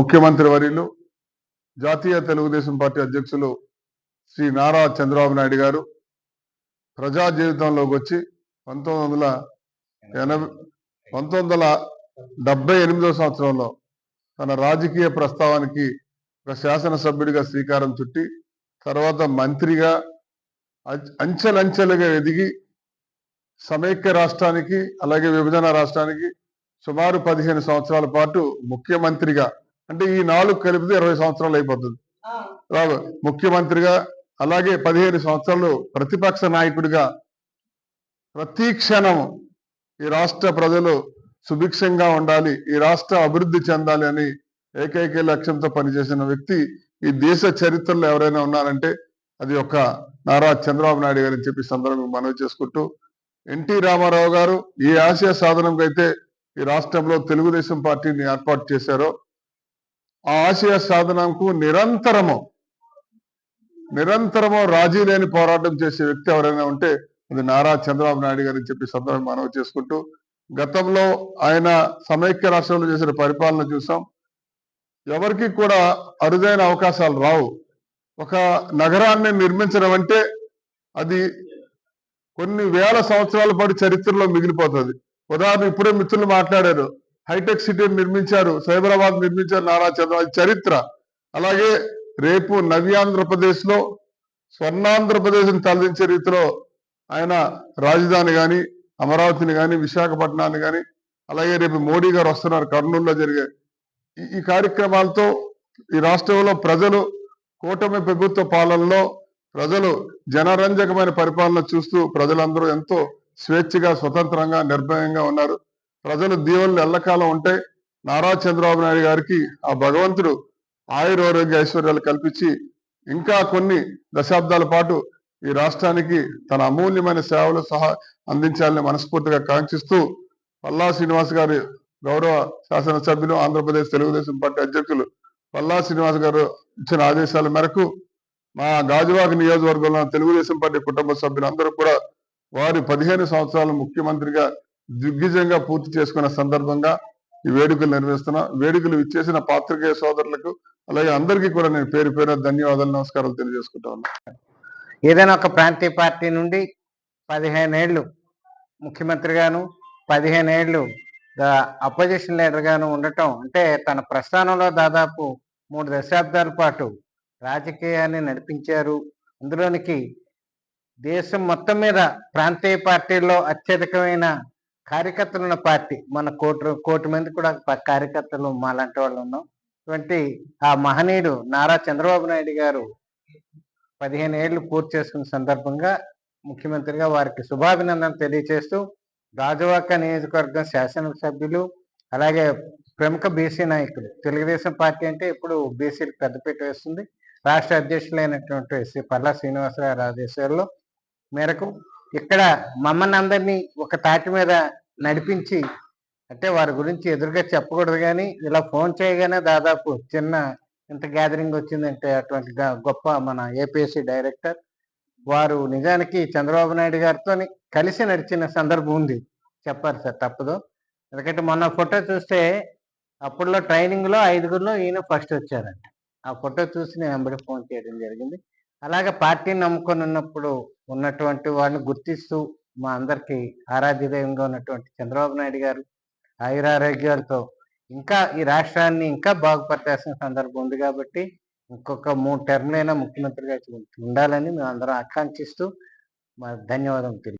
ముఖ్యమంత్రి వర్యులు జాతీయ తెలుగుదేశం పార్టీ అధ్యక్షులు శ్రీ నారా చంద్రబాబు నాయుడు గారు ప్రజా జీవితంలోకి వచ్చి పంతొమ్మిది వందల ఎనభై పంతొమ్మిది వందల డెబ్బై ఎనిమిదో సంవత్సరంలో తన రాజకీయ ప్రస్తావానికి ఒక శాసనసభ్యుడిగా శ్రీకారం చుట్టి తర్వాత మంత్రిగా అంచెలంచెలుగా ఎదిగి సమైక్య రాష్ట్రానికి అలాగే విభజన రాష్ట్రానికి సుమారు పదిహేను సంవత్సరాల పాటు ముఖ్యమంత్రిగా అంటే ఈ నాలుగు కలిపితే ఇరవై సంవత్సరాలు అయిపోతుంది. ముఖ్యమంత్రిగా అలాగే పదిహేను సంవత్సరాలు ప్రతిపక్ష నాయకుడిగా ప్రతి క్షణం ఈ రాష్ట్ర ప్రజలు సుభిక్షంగా ఉండాలి ఈ రాష్ట్ర అభివృద్ధి చెందాలి అని ఏకైక లక్ష్యంతో పనిచేసిన వ్యక్తి ఈ దేశ చరిత్రలో ఎవరైనా ఉన్నారంటే అది ఒక నారా చంద్రబాబు నాయుడు గారు అని చెప్పి సందర్భంగా మనవి చేసుకుంటూ ఎన్టీ రామారావు గారు ఈ ఆశయ సాధనంకి అయితే ఈ రాష్ట్రంలో తెలుగుదేశం పార్టీని ఏర్పాటు చేశారో ఆ ఆశయ సాధనకు నిరంతరము నిరంతరము రాజీ లేని పోరాటం చేసే వ్యక్తి ఎవరైనా ఉంటే అది నారా చంద్రబాబు నాయుడు గారు చెప్పి సందర్భం మనవి చేసుకుంటూ గతంలో ఆయన సమైక్య రాష్ట్రంలో చేసిన పరిపాలన చూసాం. ఎవరికి కూడా అరుదైన అవకాశాలు రావు. ఒక నగరాన్ని నిర్మించడం అంటే అది కొన్ని వేల సంవత్సరాల పాటు చరిత్రలో మిగిలిపోతుంది. ఉదాహరణ ఇప్పుడే మిత్రులు మాట్లాడారు. హైటెక్ సిటీని నిర్మించారు సైబరాబాద్ నిర్మించారు నారా చంద్రబాబు చరిత్ర. అలాగే రేపు నవ్యాంధ్రప్రదేశ్లో స్వర్ణాంధ్రప్రదేశ్ తలదించే రీతిలో ఆయన రాజధాని గాని అమరావతిని గాని విశాఖపట్నాన్ని గాని అలాగే రేపు మోడీ గారు వస్తున్నారు కర్నూలులో జరిగే ఈ- ఈ కార్యక్రమాలతో ఈ రాష్ట్రంలో ప్రజలు కూటమి ప్రభుత్వ పాలనలో ప్రజలు జనరంజకమైన పరిపాలన చూస్తూ ప్రజలందరూ ఎంతో స్వేచ్ఛగా స్వతంత్రంగా నిర్భయంగా ఉన్నారు. ప్రజలు దీవెనలు ఎల్లకాలం ఉంటే నారా చంద్రబాబు నాయుడు గారికి ఆ భగవంతుడు ఆయురారోగ్య ఐశ్వర్యాలు కల్పించి ఇంకా కొన్ని దశాబ్దాల పాటు ఈ రాష్ట్రానికి తన అమూల్యమైన సేవలు సహా అందించాలని మనస్ఫూర్తిగా కాంక్షిస్తూ పల్లా శ్రీనివాస్ గారి గౌరవ శాసనసభ్యులు ఆంధ్రప్రదేశ్ తెలుగుదేశం పార్టీ అధ్యక్షులు పల్లా శ్రీనివాస్ గారు ఇచ్చిన ఆదేశాల మేరకు మా గాజువాక నియోజకవర్గంలో తెలుగుదేశం పార్టీ కుటుంబ సభ్యులందరూ కూడా వారి పదిహేను సంవత్సరాలు ముఖ్యమంత్రిగా దిగ్విజయంగా పూర్తి చేసుకున్న సందర్భంగా ఈ వేడుకలు నిర్వహిస్తున్నాం వేడుకలు ఇచ్చేసిన పాత్రికేయ సోదరులకు అలాగే అందరికీ కూడా నేను పేరు పేరు ధన్యవాదాలు నమస్కారాలు తెలియజేసుకుంటా ఏదైనా ఒక ప్రాంతీయ పార్టీ నుండి పదిహేను ఏళ్ళు ముఖ్యమంత్రిగాను పదిహేను ఏళ్ళు అపోజిషన్ లీడర్గాను ఉండటం అంటే తన ప్రస్థానంలో దాదాపు మూడు దశాబ్దాల పాటు రాజకీయాన్ని నడిపించారు. అందులోనికి దేశం మొత్తం మీద ప్రాంతీయ పార్టీల్లో అత్యధికమైన కార్యకర్తలు ఉన్న పార్టీ మన కోటి కోటి మంది కూడా ప- కార్యకర్తలు మాలాంటి వాళ్ళు ఉన్నాం అటువంటి ఆ మహనీయుడు నారా చంద్రబాబు నాయుడు గారు పదిహేను ఏళ్ళు పూర్తి చేసుకున్న సందర్భంగా ముఖ్యమంత్రిగా వారికి శుభాభినందనలు తెలియజేస్తూ రాజవాక నియోజకవర్గం శాసనసభ్యులు అలాగే ప్రముఖ బీసీ నాయకులు. తెలుగుదేశం పార్టీ అంటే ఇప్పుడు బీసీలు పెద్దపీట వేస్తుంది. రాష్ట్ర అధ్యక్షులైనటువంటి శ్రీ పల్లా శ్రీనివాసరావు ఆదేశాల్లో మేరకు ఇక్కడ మమ్మల్ని అందరినీ ఒక తాటి మీద నడిపించి అంటే వారి గురించి ఎదురుగా చెప్పకూడదు కానీ ఇలా ఫోన్ చేయగానే దాదాపు చిన్న ఇంత గ్యాదరింగ్ వచ్చిందంటే అటువంటి గొప్ప మన ఏపీఎస్సీ డైరెక్టర్ వారు నిజానికి చంద్రబాబు నాయుడు గారితో కలిసి నడిచిన సందర్భం ఉంది. చెప్పారు సార్ తప్పదు. ఎందుకంటే మొన్న ఫోటో చూస్తే అప్పుడులో ట్రైనింగ్లో ఐదుగురులో ఈయన ఫస్ట్ వచ్చారంట. ఆ ఫోటో చూసి నేను వెంబడి ఫోన్ చేయడం జరిగింది. అలాగే పార్టీని నమ్ముకొని ఉన్నప్పుడు ఉన్నటువంటి వాళ్ళని గుర్తిస్తూ మా అందరికి ఆరాధ్యదయంగా ఉన్నటువంటి చంద్రబాబు నాయుడు గారు ఆయురారోగ్యాలతో ఇంకా ఈ రాష్ట్రాన్ని ఇంకా బాగుపరచాల్సిన సందర్భం ఉంది కాబట్టి ఇంకొక మూడు టర్మ్లైనా ముఖ్యమంత్రిగా ఉండాలని మేము అందరం ఆకాంక్షిస్తూ మా ధన్యవాదం తెలియ.